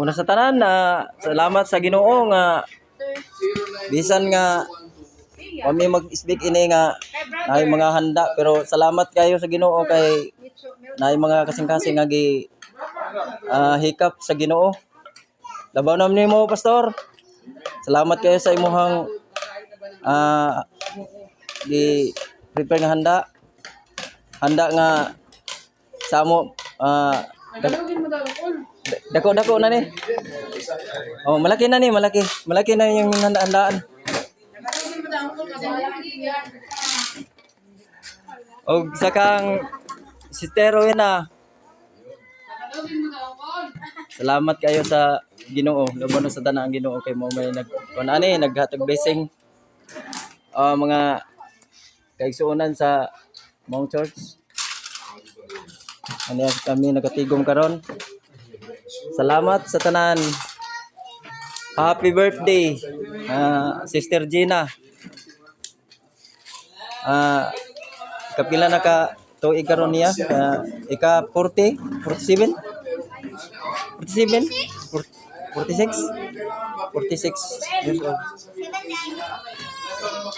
Una sa tanan na salamat sa Ginoo nga bisan nga kami mag-speak ini nga naay mga handa pero salamat kayo sa Ginoo kay naay mga kasing-kasing nga gi ah, hikap sa Ginoo. Labaw na nimo pastor. Salamat kayo sa imuhang ah di prepare nga handa. Handa nga sa amo ah dako dako na ni. Oh, malaki na ni, malaki. Malaki na yung handa-handaan. Og sakang sitero yun na. Salamat kayo sa Ginoo. Laban sa tanang Ginoo kay mo may nag kunani naghatag blessing. Ah mga kaigsuonan sa Mount Church. Ano kami nagatigom karon. Salamat sa tanan. Happy birthday, ah, Sister Gina. Ah, kapila na ka tuig karon niya? Ah, ika 40, 47? 47? 46? 46 years old.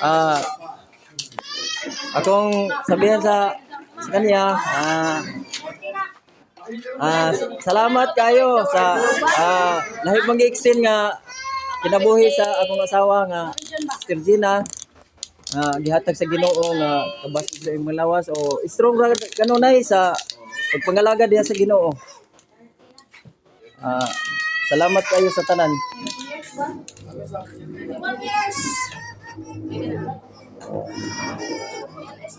Ah, akong sabihan sa sa kanya, ah, Ah, s- salamat kayo sa ah lahi mang extend nga kinabuhi sa akong asawa nga Sister Gina. Ah, gihatag sa Ginoo nga kabasig sa imong lawas o strong ra kanunay sa pagpangalaga diha sa Ginoo. Ah, salamat kayo sa tanan. Counting.